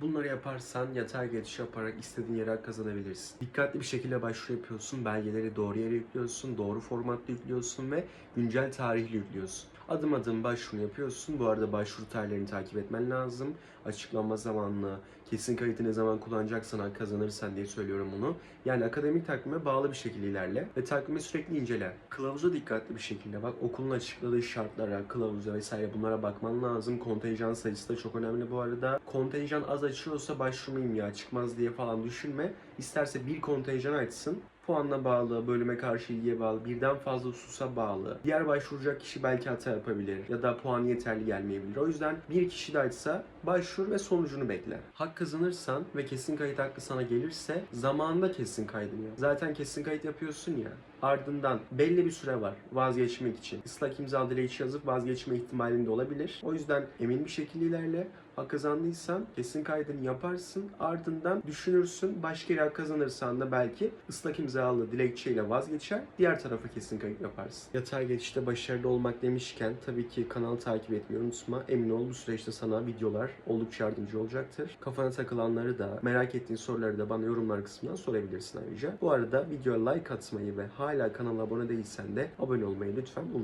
Bunları yaparsan yatay geçiş yaparak istediğin yere kazanabilirsin. Dikkatli bir şekilde başvuru yapıyorsun. Belgeleri doğru yere yüklüyorsun. Doğru formatta yüklüyorsun ve güncel tarihli yüklüyorsun. Adım adım başvuru yapıyorsun. Bu arada başvuru tarihlerini takip etmen lazım. Açıklanma zamanını, kesin kayıtı ne zaman kullanacaksan kazanırsan diye söylüyorum bunu. Yani akademik takvime bağlı bir şekilde ilerle ve takvimi sürekli incele. Kılavuza dikkatli bir şekilde bak. Okulun açıkladığı şartlara, kılavuza vesaire bunlara bakman lazım. Kontenjan sayısı da çok önemli bu arada. Kontenjan az açıyorsa başvurmayayım ya çıkmaz diye falan düşünme. İsterse bir kontenjan açsın. Puanla bağlı, bölüme karşı ilgiye bağlı, birden fazla hususa bağlı. Diğer başvuracak kişi belki hata yapabilir ya da puan yeterli gelmeyebilir. O yüzden bir kişi de açsa başvur ve sonucunu bekle. Hak kazanırsan ve kesin kayıt hakkı sana gelirse zamanında kesin kaydını yap. Zaten kesin kayıt yapıyorsun ya. Ardından belli bir süre var vazgeçmek için. Islak imza dilekçe yazıp vazgeçme ihtimalin olabilir. O yüzden emin bir şekilde ilerle. Kazandıysan kesin kaydını yaparsın. Ardından düşünürsün. Başka hak kazanırsan da belki ıslak imzalı dilekçeyle vazgeçer. Diğer tarafa kesin kayıt yaparsın. Yatay geçişte başarılı olmak demişken tabii ki kanalı takip etmeyi unutma. Emin ol bu süreçte sana videolar oldukça yardımcı olacaktır. Kafana takılanları da merak ettiğin soruları da bana yorumlar kısmından sorabilirsin ayrıca. Bu arada videoya like atmayı ve hala kanala abone değilsen de abone olmayı lütfen unutma.